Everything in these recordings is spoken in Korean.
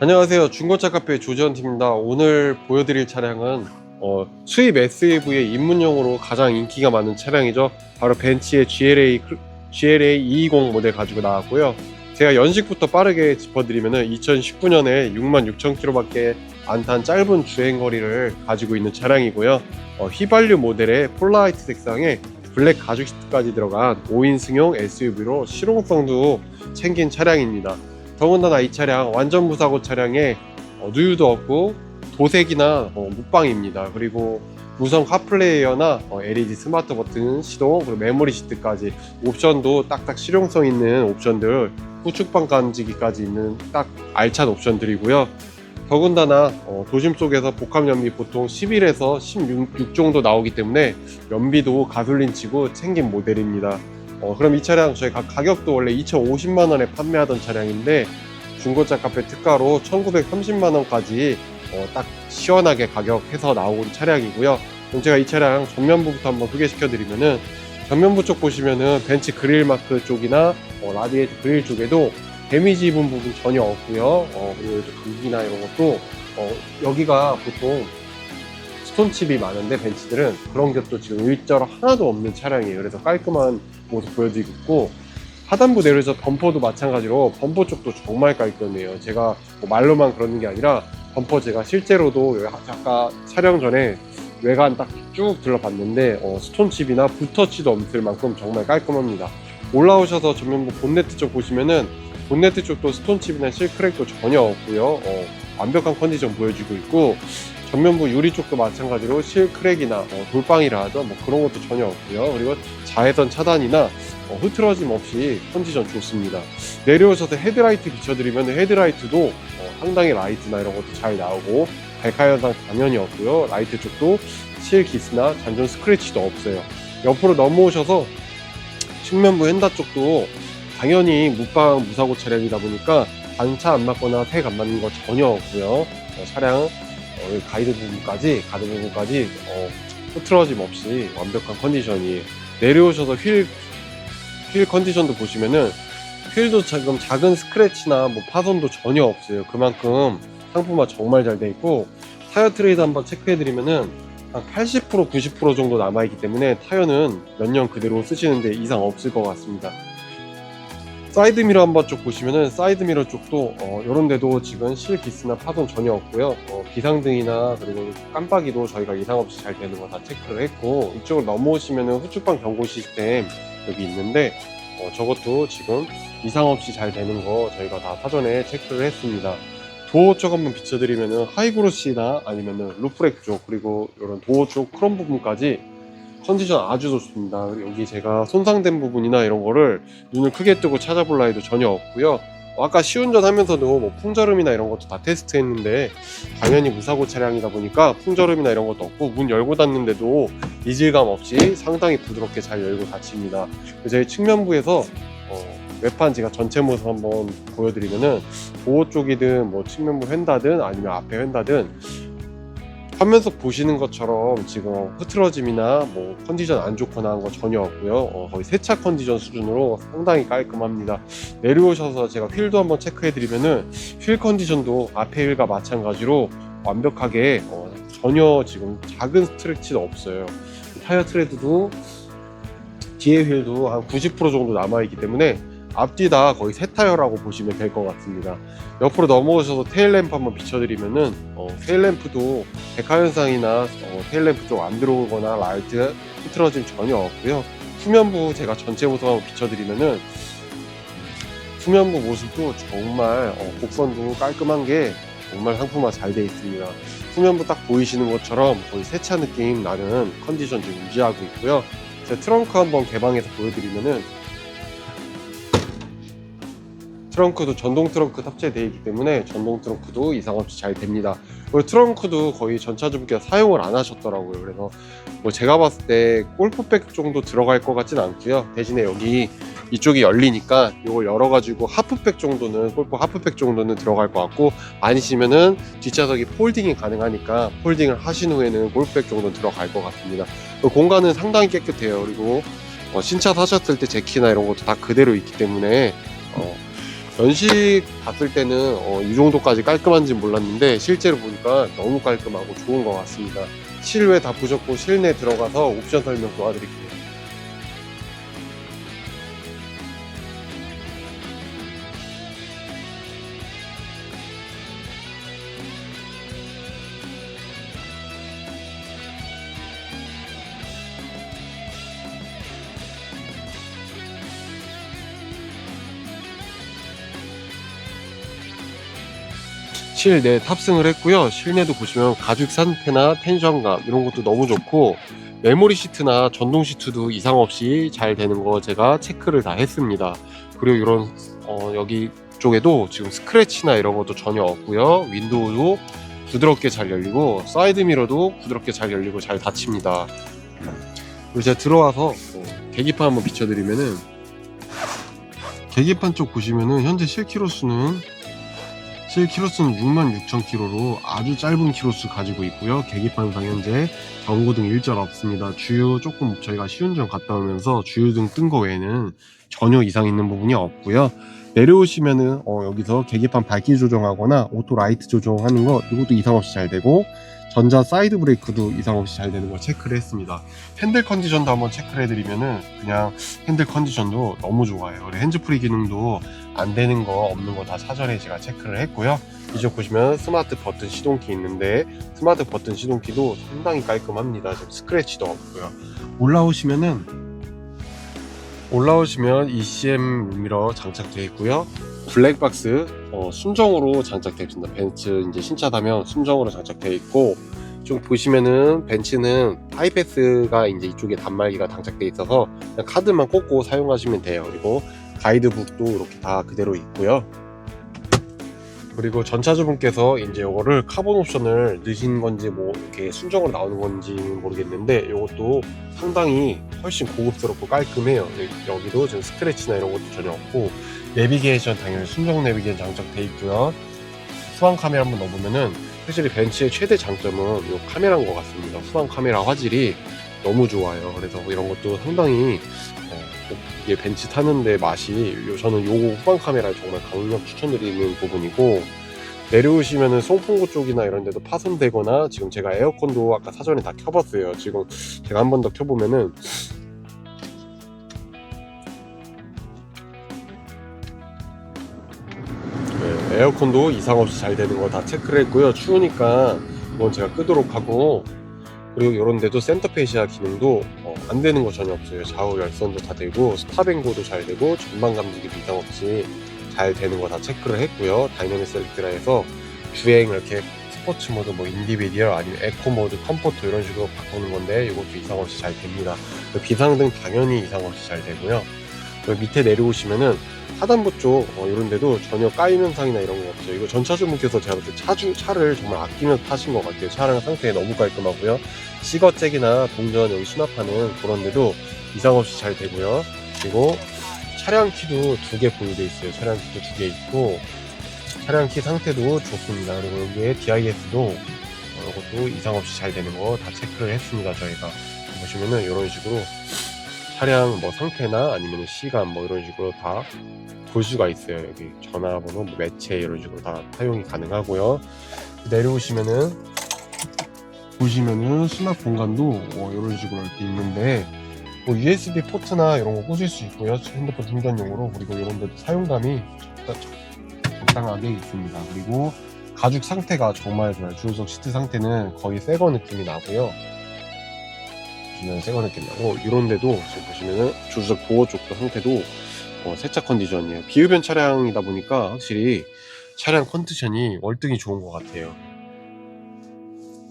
안녕하세요. 중고차 카페 조지현 팀입니다. 오늘 보여드릴 차량은 어, 수입 SUV의 입문용으로 가장 인기가 많은 차량이죠. 바로 벤츠의 GLA, 클- GLA 220 모델 가지고 나왔고요. 제가 연식부터 빠르게 짚어드리면 2019년에 6만 6천 킬로밖에 안 탄 짧은 주행거리를 가지고 있는 차량이고요. 어, 휘발유 모델의 폴라이트 색상에 블랙 가죽 시트까지 들어간 5인 승용 SUV로 실용성도 챙긴 차량입니다. 더군다나 이 차량 완전 무사고 차량에 어, 누유도 없고 도색이나 어, 묵방입니다. 그리고 무선 카플레이어나 어, LED 스마트 버튼 시동 그리고 메모리 시트까지 옵션도 딱딱 실용성 있는 옵션들 후측방 감지기까지 있는 딱 알찬 옵션들이고요. 더군다나 어, 도심 속에서 복합 연비 보통 11에서 16 정도 나오기 때문에 연비도 가솔린 치고 챙긴 모델입니다. 어, 그럼 이 차량 저희 가, 가격도 원래 2,050만 원에 판매하던 차량인데 중고차 카페 특가로 1,930만 원까지 어, 딱 시원하게 가격해서 나온 차량이고요. 그럼 제가 이 차량 전면부부터 한번 소개시켜 드리면은 전면부 쪽 보시면은 벤츠 그릴 마크 쪽이나 어, 라디에이터 그릴 쪽에도 데미지 입은 부분 전혀 없고요. 어, 그리고 또 금기나 이런 것도 어, 여기가 보통 스톤칩이 많은데 벤츠들은 그런 것도 지금 일절 하나도 없는 차량이에요. 그래서 깔끔한 모습 보여드리고 있고 하단부 내려서 범퍼도 마찬가지로 범퍼 쪽도 정말 깔끔해요. 제가 뭐 말로만 그러는 게 아니라 범퍼 제가 실제로도 아까 촬영 전에 외관 딱 쭉 둘러봤는데 어, 스톤칩이나 붓터치도 없을 만큼 정말 깔끔합니다. 올라오셔서 전면부 본네트 쪽 보시면은 본네트 쪽도 스톤칩이나 실크랙도 전혀 없고요. 어, 완벽한 컨디션 보여주고 있고 전면부 유리 쪽도 마찬가지로 실 크랙이나 어, 돌방이라 하죠. 뭐 그런 것도 전혀 없고요. 그리고 자외선 차단이나 어, 흐트러짐 없이 컨디션 좋습니다. 내려오셔서 헤드라이트 비춰드리면 헤드라이트도 어, 상당히 라이트나 이런 것도 잘 나오고 발카 현상 당연히 없고요. 라이트 쪽도 실 기스나 잔존 스크래치도 없어요. 옆으로 넘어오셔서 측면부 휀다 쪽도 당연히 무방 무사고 차량이다 보니까 반차 안 맞거나 택 안 맞는 거 전혀 없고요. 어, 차량 어, 여기 가이드 부분까지 가이드 부분까지 어, 흐트러짐 없이 완벽한 컨디션이에요. 내려오셔서 휠, 휠 컨디션도 보시면은 휠도 지금 작은 스크래치나 뭐 파손도 전혀 없어요. 그만큼 상품화 정말 잘 돼 있고 타이어 트레이드 한번 체크해 드리면은 한 80% 90% 정도 남아 있기 때문에 타이어는 몇 년 그대로 쓰시는데 이상 없을 것 같습니다. 사이드 미러 한번 쭉 보시면은 사이드 미러 쪽도 어, 이런 데도 지금 실 기스나 파손 전혀 없고요. 어, 비상등이나 그리고 깜빡이도 저희가 이상 없이 잘 되는 거 다 체크를 했고 이쪽으로 넘어오시면은 후측방 경고 시스템 여기 있는데 어, 저것도 지금 이상 없이 잘 되는 거 저희가 다 사전에 체크를 했습니다. 도어 쪽 한번 비춰드리면은 하이그로시나 아니면은 루프렉 쪽 그리고 이런 도어 쪽 크롬 부분까지 컨디션 아주 좋습니다. 여기 제가 손상된 부분이나 이런 거를 눈을 크게 뜨고 찾아볼 나이도 전혀 없고요. 어, 아까 시운전 하면서도 뭐 풍절음이나 이런 것도 다 테스트 했는데 당연히 무사고 차량이다 보니까 풍절음이나 이런 것도 없고 문 열고 닫는데도 이질감 없이 상당히 부드럽게 잘 열고 닫힙니다. 저희 측면부에서 어, 외판 제가 전체 모습 한번 보여드리면은 도어 쪽이든 뭐 측면부 휀다든 아니면 앞에 휀다든 화면석 보시는 것처럼 지금 흐트러짐이나 뭐 컨디션 안 좋거나 한 거 전혀 없고요. 어, 거의 세차 컨디션 수준으로 상당히 깔끔합니다. 내려오셔서 제가 휠도 한번 체크해드리면은 휠 컨디션도 앞에 휠과 마찬가지로 완벽하게 어, 전혀 지금 작은 스트레치도 없어요. 타이어 트레드도 뒤에 휠도 한 90% 정도 남아있기 때문에 앞뒤 다 거의 새 타이어라고 보시면 될 것 같습니다. 옆으로 넘어오셔서 테일램프 한번 비춰드리면은 어, 테일램프도 백화 현상이나 어, 테일램프 쪽 안 들어오거나 라이트 흐트러짐 전혀 없고요. 후면부 제가 전체 모습 한번 비춰드리면은 후면부 모습도 정말 어, 곡선도 깔끔한 게 정말 상품화 잘 돼 있습니다. 후면부 딱 보이시는 것처럼 거의 세차 느낌 나는 컨디션 지금 유지하고 있고요. 제 트렁크 한번 개방해서 보여드리면은 트렁크도 전동 트렁크 탑재되어 있기 때문에 전동 트렁크도 이상 없이 잘 됩니다. 그리고 트렁크도 거의 전차주분께서 사용을 안 하셨더라고요. 그래서 뭐 제가 봤을 때 골프백 정도 들어갈 것 같진 않고요. 대신에 여기 이쪽이 열리니까 이걸 열어가지고 하프백 정도는 골프 하프백 정도는 들어갈 것 같고 아니시면은 뒷좌석이 폴딩이 가능하니까 폴딩을 하신 후에는 골프백 정도 는 들어갈 것 같습니다. 그 공간은 상당히 깨끗해요. 그리고 어, 신차 사셨을 때 제키나 이런 것도 다 그대로 있기 때문에 어, 연식 봤을 때는 어, 이 정도까지 깔끔한지 몰랐는데 실제로 보니까 너무 깔끔하고 좋은 것 같습니다. 실외 다 보셨고 실내 들어가서 옵션 설명 도와드릴게요. 실내 탑승을 했고요. 실내도 보시면 가죽 상태나 텐션감 이런 것도 너무 좋고 메모리 시트나 전동 시트도 이상 없이 잘 되는 거 제가 체크를 다 했습니다. 그리고 이런 어, 여기 쪽에도 지금 스크래치나 이런 것도 전혀 없고요. 윈도우도 부드럽게 잘 열리고 사이드 미러도 부드럽게 잘 열리고 잘 닫힙니다. 그리고 제가 들어와서 어, 계기판 한번 비춰드리면은 계기판 쪽 보시면은 현재 실키로수는 실 키로수는 66,000km로 아주 짧은 키로수 가지고 있고요. 계기판상 현재 경고 등 일절 없습니다. 주유 조금 저희가 시운전 갔다 오면서 주유 등 뜬 거 외에는 전혀 이상 있는 부분이 없고요. 내려오시면은 어, 여기서 계기판 밝기 조정하거나 오토 라이트 조정하는 거 이것도 이상 없이 잘 되고 전자 사이드 브레이크도 이상 없이 잘 되는 걸 체크를 했습니다. 핸들 컨디션도 한번 체크를 해드리면은 그냥 핸들 컨디션도 너무 좋아요. 핸즈프리 기능도 안 되는 거 없는 거 다 사전에 제가 체크를 했고요. 이쪽 보시면 스마트 버튼 시동키 있는데 스마트 버튼 시동키도 상당히 깔끔합니다. 지금 스크래치도 없고요. 올라오시면은 올라오시면 ECM 룸미러 장착되어 있고요. 블랙박스 어, 순정으로 장착되어 있습니다. 벤츠 이제 신차다면 순정으로 장착되어 있고 좀 보시면은 벤츠는 하이패스가 이제 이쪽에 단말기가 장착되어 있어서 카드만 꽂고 사용하시면 돼요. 그리고 가이드북도 이렇게 다 그대로 있고요. 그리고 전차주분께서 이제 이거를 카본 옵션을 넣으신 건지 뭐 이렇게 순정으로 나오는 건지는 모르겠는데 이것도 상당히 훨씬 고급스럽고 깔끔해요. 여기도 지금 스크래치나 이런 것도 전혀 없고 내비게이션 당연히 순정 내비게이션 장착돼 있고요. 후방 카메라 한번 넣어보면은 확실히 벤츠의 최대 장점은 이 카메라인 것 같습니다. 후방 카메라 화질이 너무 좋아요. 그래서 이런 것도 상당히 어, 이게 벤츠 타는데 맛이 요- 저는 요거 후방 카메라 정말 강력 추천드리는 부분이고 내려오시면은 송풍구 쪽이나 이런 데도 파손되거나 지금 제가 에어컨도 아까 사전에 다 켜봤어요. 지금 제가 한 번 더 켜보면은 네, 에어컨도 이상 없이 잘 되는 거 다 체크를 했고요. 추우니까 이건 제가 끄도록 하고 그리고 이런 데도 센터페시아 기능도 어, 안 되는 거 전혀 없어요. 좌우 열선도 다 되고 스탑앤고도 잘 되고 전방 감지기도 이상 없이 잘 되는 거 다 체크를 했고요. 다이내믹 셀렉트라 해서 주행 이렇게 스포츠 모드, 뭐 인디비디얼 아니면 에코 모드, 컴포트 이런 식으로 바꾸는 건데 이것도 이상 없이 잘 됩니다. 그리고 비상등 당연히 이상 없이 잘 되고요. 밑에 내려오시면은 하단부 쪽 어, 이런 데도 전혀 까임 현상이나 이런 거 없어요. 이거 전차주분께서 제가 볼 때 차주 차를 정말 아끼면서 타신 것 같아요. 차량 상태 너무 깔끔하고요. 시거잭이나 동전 여기 수납하는 그런 데도 이상 없이 잘 되고요. 그리고 차량 키도 두 개 보유되어 있어요. 차량 키도 두 개 있고 차량 키 상태도 좋습니다. 그리고 여기에 DIS도 어, 이것도 이상 없이 잘 되는 거 다 체크를 했습니다. 저희가 보시면은 이런 식으로 차량 뭐 상태나 아니면 시간 뭐 이런 식으로 다 볼 수가 있어요. 여기 전화번호, 뭐 매체 이런 식으로 다 사용이 가능하고요. 내려오시면은 보시면은 수납 공간도 어, 이런 식으로 이렇게 있는데 뭐 USB 포트나 이런 거 꽂을 수 있고요. 핸드폰 충전용으로 그리고 이런 데도 사용감이 적당- 적당하게 있습니다. 그리고 가죽 상태가 정말 좋아요. 주유석 시트 상태는 거의 새거 느낌이 나고요. 보시면 새거 느낌 나고 이런 데도 지금 보시면은 주유석 보호 쪽도 상태도 어, 세차 컨디션이에요. 비흡연 차량이다 보니까 확실히 차량 컨디션이 월등히 좋은 것 같아요.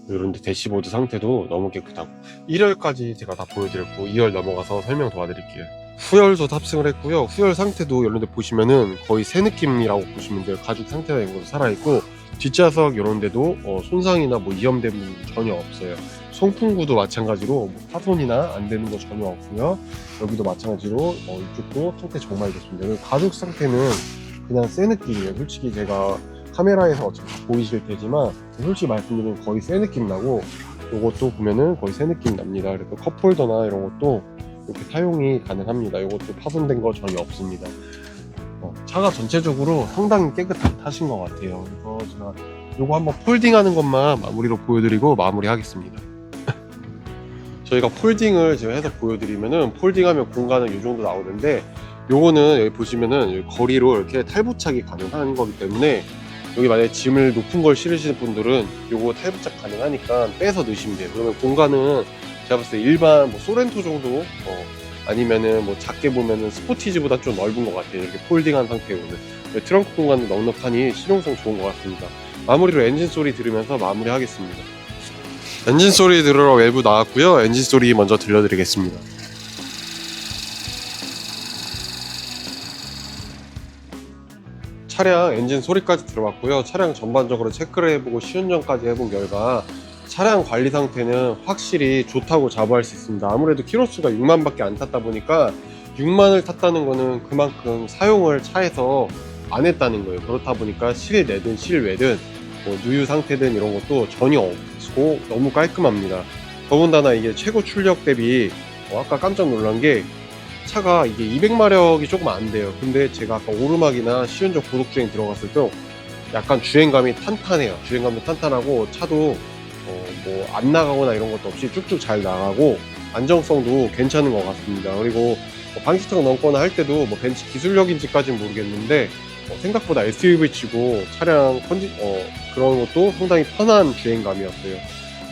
이런데 대시보드 상태도 너무 깨끗하고 1열까지 제가 다 보여드렸고 2열 넘어가서 설명 도와드릴게요. 후열도 탑승을 했고요. 후열 상태도 이런 데 보시면은 거의 새 느낌이라고 보시면 돼요. 가죽 상태가 것도 살아있고 뒷좌석 이런 데도 어, 손상이나 뭐 이염된 부분 전혀 없어요. 송풍구도 마찬가지로 뭐 파손이나 안 되는 거 전혀 없고요. 여기도 마찬가지로 어, 이쪽도 상태 정말 좋습니다. 가죽 상태는 그냥 새 느낌이에요. 솔직히 제가 카메라에서 어차피 보이실 테지만 솔직히 말씀드리면 거의 새 느낌 나고 이것도 보면은 거의 새 느낌 납니다. 그래서 컵홀더나 이런 것도 이렇게 사용이 가능합니다. 이것도 파손된 거 전혀 없습니다. 어, 차가 전체적으로 상당히 깨끗하신 것 같아요. 그래서 제가 요거 한번 폴딩하는 것만 마무리로 보여드리고 마무리하겠습니다. 저희가 폴딩을 제가 해서 보여드리면은 폴딩하면 공간은 이 정도 나오는데 요거는 여기 보시면은 여기 거리로 이렇게 탈부착이 가능한 거기 때문에 여기 만약에 짐을 높은 걸 실으시는 분들은 요거 탈부착 가능하니까 빼서 넣으시면 돼요. 그러면 공간은 제가 봤을 때 일반 뭐 소렌토 정도 어, 아니면은 뭐 작게 보면은 스포티지보다 좀 넓은 것 같아요. 이렇게 폴딩한 상태로는 트렁크 공간도 넉넉하니 실용성 좋은 것 같습니다. 마무리로 엔진 소리 들으면서 마무리하겠습니다. 엔진 소리 들으러 외부 나왔고요. 엔진 소리 먼저 들려드리겠습니다. 차량 엔진 소리까지 들어봤고요. 차량 전반적으로 체크를 해보고 시운전까지 해본 결과 차량 관리 상태는 확실히 좋다고 자부할 수 있습니다. 아무래도 키로수가 6만밖에 안 탔다 보니까 6만을 탔다는 거는 그만큼 사용을 차에서 안 했다는 거예요. 그렇다 보니까 실내든 실외든 뭐 누유 상태든 이런 것도 전혀 없고 너무 깔끔합니다. 더군다나 이게 최고 출력 대비 어, 아까 깜짝 놀란 게 차가 이게 200마력이 조금 안 돼요. 근데 제가 아까 오르막이나 시운전 고속주행 들어갔을 때 약간 주행감이 탄탄해요. 주행감도 탄탄하고 차도 어, 뭐 안 나가거나 이런 것도 없이 쭉쭉 잘 나가고 안정성도 괜찮은 것 같습니다. 그리고 뭐 방지턱 넘거나 할 때도 뭐 벤치 기술력인지까지는 모르겠는데 어, 생각보다 SUV 치고 차량 컨디 어, 그런 것도 상당히 편한 주행감이었어요.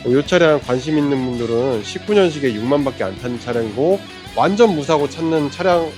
어, 이 차량 관심 있는 분들은 19년식에 6만밖에 안 타는 차량이고 완전 무사고 찾는 차량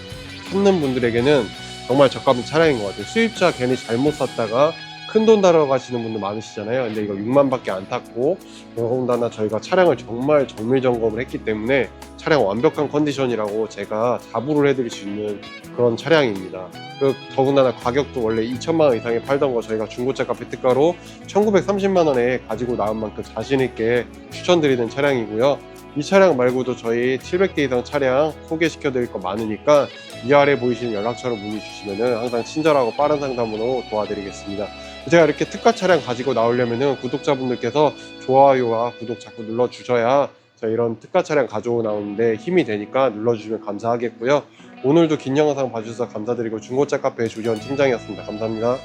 찾는 분들에게는 정말 저가는 차량인 것 같아요. 수입차 괜히 잘못 샀다가 큰 돈 달아 가시는 분들 많으시잖아요. 근데 이거 6만밖에 안 탔고 더군다나 저희가 차량을 정말 정밀 점검을 했기 때문에 차량 완벽한 컨디션이라고 제가 자부를 해드릴 수 있는 그런 차량입니다. 그 더군다나 가격도 원래 2천만 원 이상에 팔던 거 저희가 중고차 카페 특가로 1,930만 원에 가지고 나온 만큼 자신 있게 추천드리는 차량이고요. 이 차량 말고도 저희 700대 이상 차량 소개시켜 드릴 거 많으니까 이 아래 보이시는 연락처로 문의 주시면은 항상 친절하고 빠른 상담으로 도와드리겠습니다. 제가 이렇게 특가 차량 가지고 나오려면은 구독자분들께서 좋아요와 구독 자꾸 눌러 주셔야 저희 이런 특가 차량 가지고 나오는데 힘이 되니까 눌러주시면 감사하겠고요. 오늘도 긴 영상 봐주셔서 감사드리고 중고차 카페 조지현 팀장이었습니다. 감사합니다.